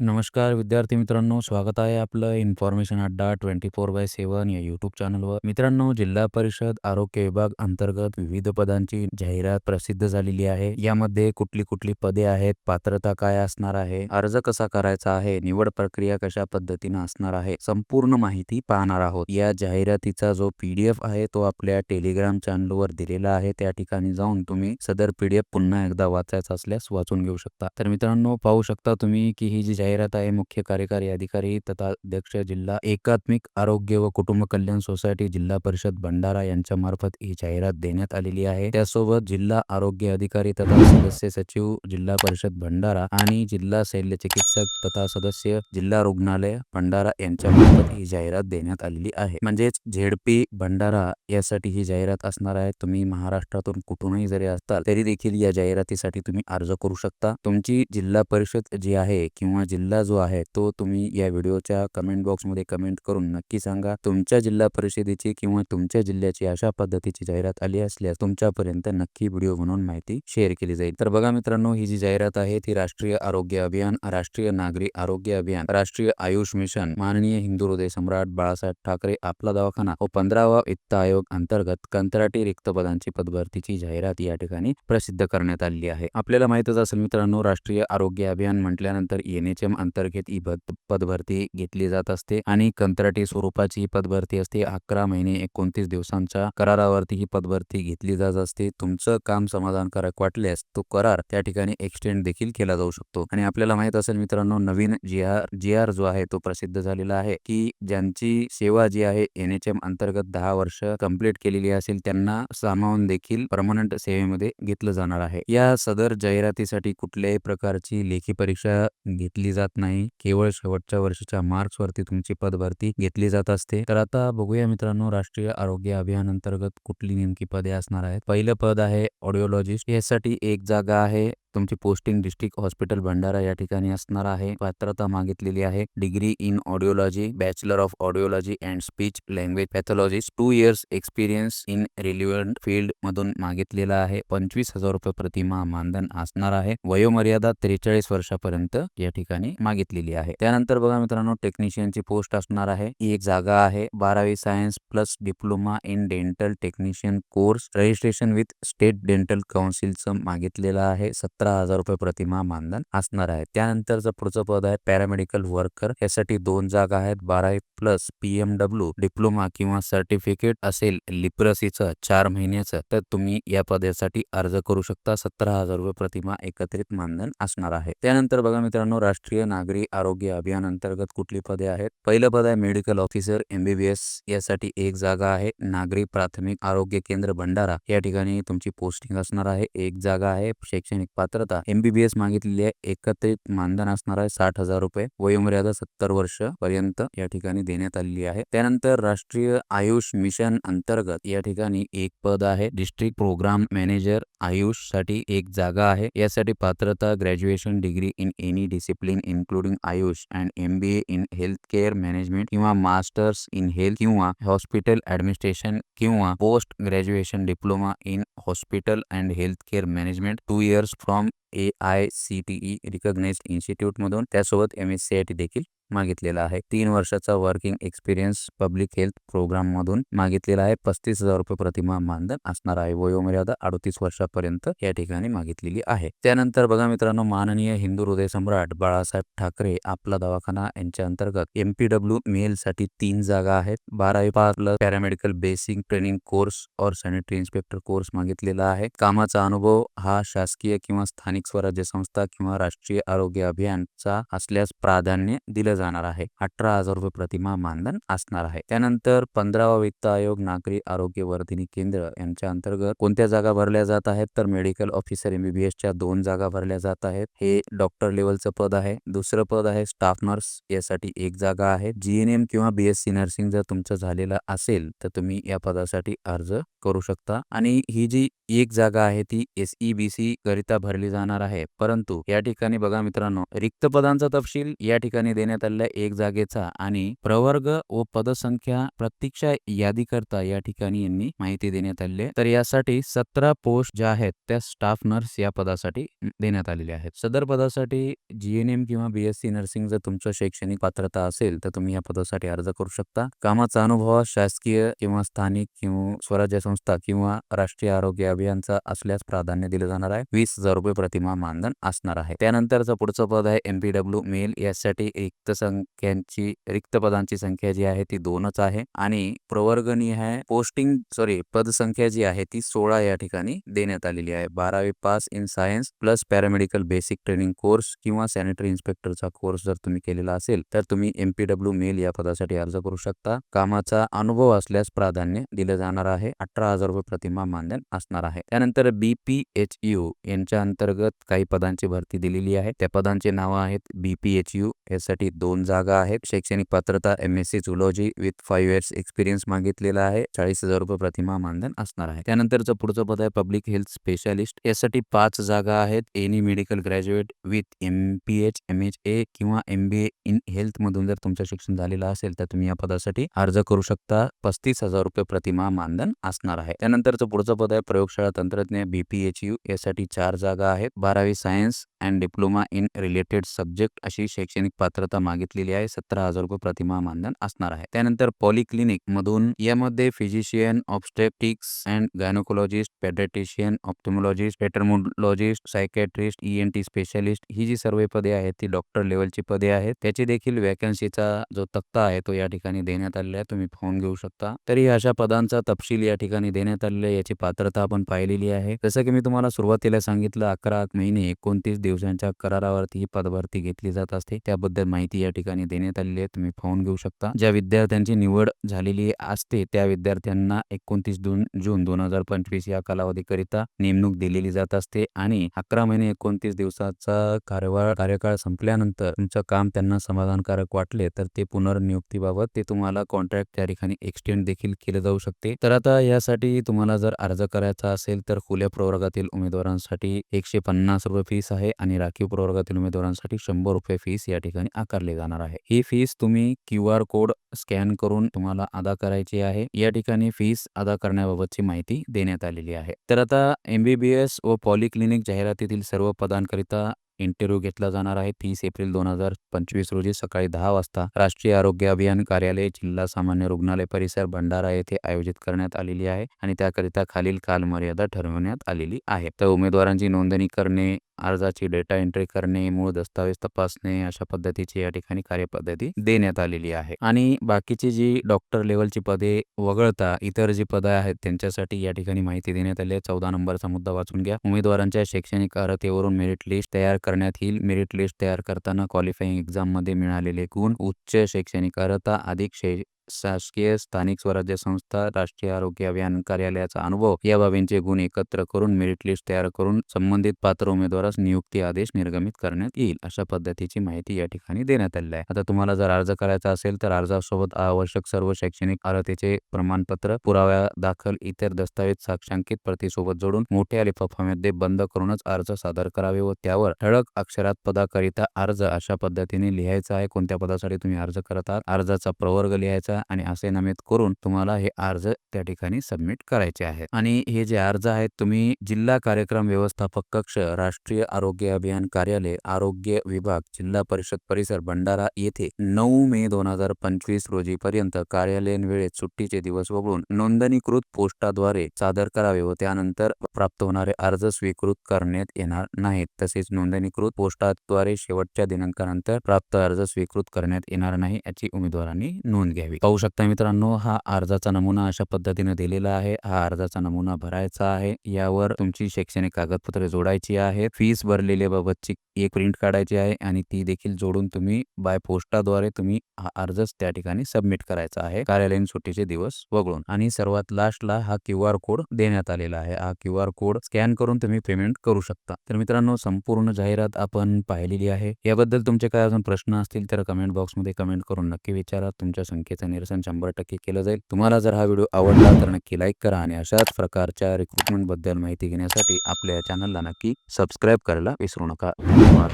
नमस्कार विद्यार्थी मित्रांनो स्वागत आहे आपलं इन्फॉर्मेशन अड्डा ट्वेंटी फोर बाय सेवन या यूट्यूब चॅनलवर मित्रांनो जिल्हा परिषद आरोग्य विभाग अंतर्गत विविध पदांची जाहिरात प्रसिद्ध झालेली आहे. यामध्ये कुठली कुठली पदे आहेत पात्रता काय असणार आहे अर्ज कसा करायचा आहे निवड प्रक्रिया कशा पद्धतीने असणार आहे संपूर्ण माहिती पाहणार आहोत. या जाहिरातीचा जो पीडीएफ आहे तो आपल्या टेलिग्राम चॅनलवर दिलेला आहे. त्या ठिकाणी जाऊन तुम्ही सदर पीडीएफ पुन्हा एकदा वाचायचा असल्यास वाचून घेऊ शकता. तर मित्रांनो पाहू शकता तुम्ही की ही जी जाहिरात आहे मुख्य कार्यकारी अधिकारी तथा अध्यक्ष जिल्हा एकात्मिक आरोग्य व कुटुंब कल्याण सोसायटी जिल्हा परिषद भंडारा यांच्या मार्फत ही जाहिरात देण्यात आलेली आहे. त्यासोबत जिल्हा आरोग्य अधिकारी तथा सदस्य सचिव जिल्हा परिषद भंडारा आणि जिल्हा शल्य चिकित्सक तथा सदस्य जिल्हा रुग्णालय भंडारा यांच्या मार्फत ही जाहिरात देण्यात आलेली आहे. म्हणजेच झेडपी भंडारा यासाठी ही जाहिरात असणार आहे. तुम्ही महाराष्ट्रातून कुठूनही जरी असताल तरी देखील या जाहिरातीसाठी तुम्ही अर्ज करू शकता. तुमची जिल्हा परिषद जी आहे किंवा जिल्हा जो आहे तो तुम्ही या व्हिडिओच्या कमेंट बॉक्समध्ये कमेंट करून नक्की सांगा. तुमच्या जिल्हा परिषदेची किंवा तुमच्या जिल्ह्याची अशा पद्धतीची जाहिरात आली असल्यास तुमच्यापर्यंत नक्की व्हिडिओ बनवून माहिती शेअर केली जाईल. तर बघा मित्रांनो ही जी जाहिरात आहे ती राष्ट्रीय आरोग्य अभियान राष्ट्रीय नागरी आरोग्य अभियान राष्ट्रीय आयुष मिशन माननीय हिंदू हृदय सम्राट बाळासाहेब ठाकरे आपला दवाखाना व पंधरावा वित्त आयोग अंतर्गत कंत्राटी रिक्त पदांची पदभरतीची जाहिरात या ठिकाणी प्रसिद्ध करण्यात आलेली आहे. आपल्याला माहितच असेल मित्रांनो राष्ट्रीय आरोग्य अभियान म्हटल्यानंतर एन एच अंतर्गत ही पदभरती घेतली जात असते आणि कंत्राटी स्वरूपाची ही पदभरती असते. अकरा महिने एकोणतीस दिवसांच्या करारावरती ही पदभरती घेतली जात असते. तुमचं काम समाधानकारक वाटल्यास तो करार त्या ठिकाणी एक्सटेंड देखील केला जाऊ शकतो. आणि आपल्याला माहीत असेल मित्रांनो नवीन जी आर जी आर जो आहे तो प्रसिद्ध झालेला आहे की ज्यांची सेवा जी आहे एन एच एम अंतर्गत दहा वर्ष कंप्लीट केलेली असेल त्यांना सामावून देखील परमनंट सेवेमध्ये घेतलं जाणार आहे. या सदर जाहिरातीसाठी कुठल्याही प्रकारची लेखी परीक्षा घेतली जात नाही. केवळ शेवटच्या वर्षाच्या मार्क्स वरती तुमची पदभरती घेतली जात असते. तर आता बघूया मित्रांनो राष्ट्रीय आरोग्य अभियान अंतर्गत कुठली नेमकी पदे असणार आहेत? पहिलं पद आहे ऑडिओलॉजिस्ट. यासाठी एक जागा आहे. तुमची पोस्टिंग डिस्ट्रिक्ट हॉस्पिटल भंडारा या ठिकाणी असणार आहे. पात्रता मागितलेली आहे. Degree in audiology bachelor of audiology and speech language pathologist. Two years experience in relevant field मधून मागितलेला आहे. पंचवीस हजार रुपये प्रतिमा मानधन असणार आहे. वयोमर्यादा त्रेचाळीस वर्षापर्यंत या ठिकाणी मागितलेली आहे. त्यानंतर बघा मित्रांनो टेक्निशियनची पोस्ट असणार आहे. ही एक जागा आहे. बारावी science plus diploma in dental technician course. Registration with state dental काउन्सिलचं मागितलेलं आहे. सत्तर सतरा हजार रुपये प्रतिमा मानधन असणार आहे. त्यानंतरचं पुढचं पद आहे पॅरामेडिकल वर्कर यासाठी दोन जागा आहेत. बारावी प्लस पीएमडब्ल्यू डिप्लोमा किंवा सर्टिफिकेट असेल लिप्रसीचं चार महिन्याचं तर तुम्ही या पदासाठी अर्ज करू शकता. सतरा हजार रुपये प्रतिमा एकत्रित मानधन असणार आहे. त्यानंतर बघा मित्रांनो राष्ट्रीय नागरी आरोग्य अभियान अंतर्गत कुठली पदे आहेत? पहिलं पद आहे मेडिकल ऑफिसर एमबीबीएस यासाठी एक जागा आहे. नागरी प्राथमिक आरोग्य केंद्र भंडारा या ठिकाणी तुमची पोस्टिंग असणार आहे. एक जागा आहे शैक्षणिक पात्र पात्रता एमबीबीएस मागितलेली आहे. एकत्रित मानधन असणार आहे साठ हजार रुपये. वयोमर्यादा सत्तर वर्ष पर्यंत या ठिकाणी देण्यात आलेली आहे. त्यानंतर राष्ट्रीय आयुष मिशन अंतर्गत या ठिकाणी एक पद आहे. डिस्ट्रिक्ट प्रोग्राम मॅनेजर आयुषसाठी एक जागा आहे. यासाठी पात्रता graduation degree in any discipline including Ayush and M B A in health care management किंवा मास्टर्स इन हेल्थ किंवा हॉस्पिटल ऍडमिनिस्ट्रेशन किंवा post graduation diploma in hospital and health care management two years from A I C T E recognised इन्स्टिट्यूटमधून त्यासोबत M S C I T देखील मागितलेला आहे. तीन वर्षाचा working experience public health programme मधून मागितलेला आहे. पस्तीस हजार रुपये प्रतिमा मानधन असणार आहे. वयोमर्यादा अडतीस वर्षापर्यंत या ठिकाणी मागितलेली आहे. त्यानंतर बघा मित्रांनो माननीय हिंदू हृदय सम्राट बाळासाहेब ठाकरे आपला दवाखाना यांच्या अंतर्गत एमपीडब्ल्यू मेल साठी तीन जागा आहेत. बारावी pass paramedical basic training course और सॅनिटरी इन्स्पेक्टर कोर्स मागितलेला आहे. कामाचा अनुभव हा शासकीय किंवा स्थानिक स्वराज्य संस्था किंवा राष्ट्रीय आरोग्य अभियानचा असल्यास प्राधान्य दिलं जाणार आहे. अठरा हजार रुपये प्रतिमा मानधन असणार आहे. त्यानंतर पंधरावा वित्त आयोग नागरी आरोग्य वर्धिनी केंद्र यांच्या अंतर्गत कोणत्या जागा भरल्या जात आहेत? तर मेडिकल ऑफिसर एमबीबीएस च्या दोन जागा भरल्या जात आहेत. हे डॉक्टर लेवलचं पद आहे. दुसरं पद आहे स्टाफ नर्स. यासाठी एक जागा आहे. जीएनएम किंवा बीएससी नर्सिंग जर तुमचं झालेलं असेल तर तुम्ही या पदासाठी अर्ज करू शकता. आणि ही जी एक जागा आहे ती एस ई बी सी करिता भरली जाणार आहे. परंतु या ठिकाणी बघा मित्रांनो रिक्त पदांचा तपशील या ठिकाणी देण्यात देण्यात एक जागेचा आणि प्रवर्ग व पदसंख्या प्रतीक्षा यादीकरता या ठिकाणी यांनी माहिती देण्यात आलेली आहे. तर यासाठी सतरा पोस्ट ज्या आहेत त्या स्टाफ नर्स या पदासाठी देण्यात आलेल्या आहेत. सदर पदासाठी जीएनएम किंवा बीएससी नर्सिंग जर तुमचं शैक्षणिक पात्रता असेल तर तुम्ही या पदासाठी अर्ज करू शकता. कामाचा अनुभव शासकीय किंवा स्थानिक किंवा स्वराज्य संस्था किंवा राष्ट्रीय आरोग्य अभियानचा असल्यास प्राधान्य दिलं जाणार आहे. वीस हजार रुपये प्रतिमा मानधन असणार आहे. त्यानंतरचं पुढचं पद आहे एमपीडब्ल्यू मेल. यासाठी रिक्त संख्यांची रिक्त पदांची संख्या जी आहे ती दोनच आहे. आणि प्रवर्गणी आहे पोस्टिंग सॉरी पदसंख्या जी आहे ती सोळा या ठिकाणी देण्यात आलेली आहे. बारावी pass in science plus paramedical basic training course किंवा सॅनिटरी इन्स्पेक्टरचा कोर्स जर तुम्ही केलेला असेल तर तुम्ही एमपीडब्ल्यू मेल या पदासाठी अर्ज करू शकता. कामाचा अनुभव असल्यास प्राधान्य दिलं जाणार आहे. अठरा हजार रुपये प्रतिमा मानधन असणार आहे. त्यानंतर बीपीएचयू यांच्या अंतर्गत काही पदांची भरती दिलेली आहे. त्या पदांची नावं आहेत बीपीएचयू यासाठी दोन जागा आहेत. शैक्षणिक पात्रता M S C zoology with five years experience मागितलेला आहे. चाळीस हजार रुपये प्रतिमा मानधन असणार आहे. त्यानंतरचं पुढचं पद आहे पब्लिक हेल्थ स्पेशालिस्ट यासाठी पाच जागा आहेत. Any medical graduate with M P H M H A किंवा M B A in health मधून जर तुमचं शिक्षण झालेलं असेल तर तुम्ही या पदासाठी अर्ज करू शकता. पस्तीस हजार रुपये प्रतिमा मानधन असणार आहे. त्यानंतरचं पुढचं पद आहे प्रयोगशाळा तंत्रज्ञ बीपीएचयू यासाठी चार जागा आहेत. बारावी science and diploma in related subject अशी शैक्षणिक पात्रता मागितलेली आहे सतरा हजार रुपये प्रतिमा मानधन असणार आहे. त्यानंतर पॉलिक्लिनिक मधून यामध्ये physician obstetrics and gynaecologist paediatrician ophthalmologist dermatologist psychiatrist E N T specialist ही जी सर्व पदे आहेत ती डॉक्टर लेवलची पदे आहेत. त्याची देखील वॅकन्सीचा जो तक्ता आहे तो या ठिकाणी देण्यात आलेला आहे. तुम्ही फोन घेऊ शकता. तरी अशा पदांचा तपशील या ठिकाणी देण्यात आलेला आहे. याची पात्रता आपण पाहिलेली आहे. जसं की मी तुम्हाला सुरुवातीला सांगितलं अकरा महिने एकोणतीस दिवसांच्या करारावरती ही पदभरती घेतली जात असते. त्याबद्दल माहिती या ठिकाणी देण्यात आलेली आहे तुम्ही फोन घेऊ शकता. ज्या विद्यार्थ्यांची निवड झालेली असते त्या विद्यार्थ्यांना एकोणतीस जून जून दोन हजार पंचवीस या कालावधीकरिता नेमणूक दिलेली जात असते आणि अकरा महिने एकोणतीस दिवसाचा कार्यकाळ कार्यकाळ संपल्यानंतर तुमचं काम त्यांना समाधानकारक वाटले तर ते पुनर्नियुक्तीबाबत ते तुम्हाला कॉन्ट्रॅक्ट त्या ठिकाणी एक्सटेंड देखील केले जाऊ शकते. तर आता यासाठी तुम्हाला जर अर्ज करायचा असेल तर खुल्या प्रवर्गातील उमेदवारांसाठी एकशे पन्नास रुपये फीस आहे आणि राखीव प्रवर्गातील उमेदवारांसाठी शंभर रुपये फीस या ठिकाणी आकारले जाणार आहे. ही फीस तुम्ही क्यू आर कोड स्कॅन करून तुम्हाला अदा करायची आहे. या ठिकाणी फीस अदा करण्याबाबतची माहिती देण्यात आलेली आहे. तर आता एमबीबीएस व पॉलिक्लिनिक जाहिरातीतील सर्व पदांकरिता इंटरव्ह्यू घेतला जाणार आहे. तीस एप्रिल दोन हजार पंचवीस रोजी सकाळी दहा वाजता राष्ट्रीय आरोग्य अभियान कार्यालय जिल्हा सामान्य रुग्णालय परिसर भंडारा येथे आयोजित करण्यात आलेली आहे आणि त्याकरिता खालील कालमर्यादा ठरवण्यात आलेली आहे. तर उमेदवारांची नोंदणी करणे अर्जाची डेटा एंट्री करणे मूळ दस्तावेज तपासणे अशा पद्धतीची या ठिकाणी कार्यपद्धती देण्यात आलेली आहे. आणि बाकीची जी डॉक्टर लेवलची पदे वगळता इतर जी पदे आहेत त्यांच्यासाठी या ठिकाणी माहिती देण्यात आली आहे. चौदा नंबरचा मुद्दा वाचून घ्या. उमेदवारांच्या शैक्षणिक अर्हतेवरून मेरिट लिस्ट तयार करण्यात येईल. मेरिट लिस्ट तयार करताना क्वालिफाईंग एक्झाममध्ये मिळालेले गुण उच्च शैक्षणिक अर्हता अधिक शै शासकीय स्थानिक स्वराज्य संस्था राष्ट्रीय आरोग्य अभियान कार्यालयाचा अनुभव या बाबींचे गुण एकत्र करून मेरिट लिस्ट तयार करून संबंधित पात्र उमेदवारास नियुक्ती आदेश निर्गमित करण्यात येईल अशा पद्धतीची माहिती या ठिकाणी देण्यात आली आहे. आता तुम्हाला जर अर्ज करायचा असेल तर अर्जासोबत आवश्यक सर्व शैक्षणिक अर्हतेचे प्रमाणपत्र पुराव्या दाखल इतर दस्तावेज साक्षांकित प्रतीसोबत जोडून मोठ्या लिफाफ्यामध्ये बंद करूनच अर्ज सादर करावे व त्यावर ठळक अक्षरात पदाकरिता अर्ज अशा पद्धतीने लिहायचा आहे. कोणत्या पदासाठी तुम्ही अर्ज करत आहात? अर्जाचा प्रवर्ग लिहायचा आणि असे नमूद करून तुम्हाला हे अर्ज त्या ठिकाणी सबमिट करायचे आहेत. आणि हे जे अर्ज आहेत तुम्ही जिल्हा कार्यक्रम व्यवस्थापक कक्ष राष्ट्रीय आरोग्य अभियान कार्यालय आरोग्य विभाग जिल्हा परिषद परिसर भंडारा येथे नऊ मे दोन हजार पंचवीस रोजी पर्यंत कार्यालयीन वेळेत सुट्टीचे दिवस वगळून नोंदणीकृत पोस्टाद्वारे सादर करावे व त्यानंतर प्राप्त होणारे अर्ज स्वीकृत करण्यात येणार नाहीत. तसेच नोंदणीकृत पोस्टाद्वारे शेवटच्या दिनांकानंतर प्राप्त अर्ज स्वीकृत करण्यात येणार नाही याची उमेदवारांनी नोंद घ्यावी. पाहू शकता मित्रांनो हा अर्जाचा नमुना अशा पद्धतीने दिलेला आहे. हा अर्जाचा नमुना भरायचा आहे. यावर तुमची शैक्षणिक कागदपत्रे जोडायची आहे फीस भरलेल्या बाबतची एक प्रिंट काढायची आहे आणि ती देखील जोडून तुम्ही बाय पोस्टाद्वारे तुम्ही हा अर्ज त्या ठिकाणी सबमिट करायचा आहे. कार्यालयीन सुट्टीचे दिवस वगळून. आणि सर्वात लास्टला हा क्यू आर कोड देण्यात आलेला आहे. हा क्यू आर कोड स्कॅन करून तुम्ही पेमेंट करू शकता. तर मित्रांनो संपूर्ण जाहिरात आपण पाहिलेली आहे. याबद्दल तुमचे काय अजून प्रश्न असतील तर कमेंट बॉक्समध्ये कमेंट करून नक्की विचारा. तुमच्या संख्येचा निरसन शंभर टक्के केलं जाईल. तुम्हाला जर हा व्हिडिओ आवडला तर नक्की लाईक करा आणि अशाच प्रकारच्या रिक्रुटमेंटबद्दल माहिती घेण्यासाठी आपल्या चॅनलला नक्की सबस्क्राईब करायला विसरू नका. धन्यवाद.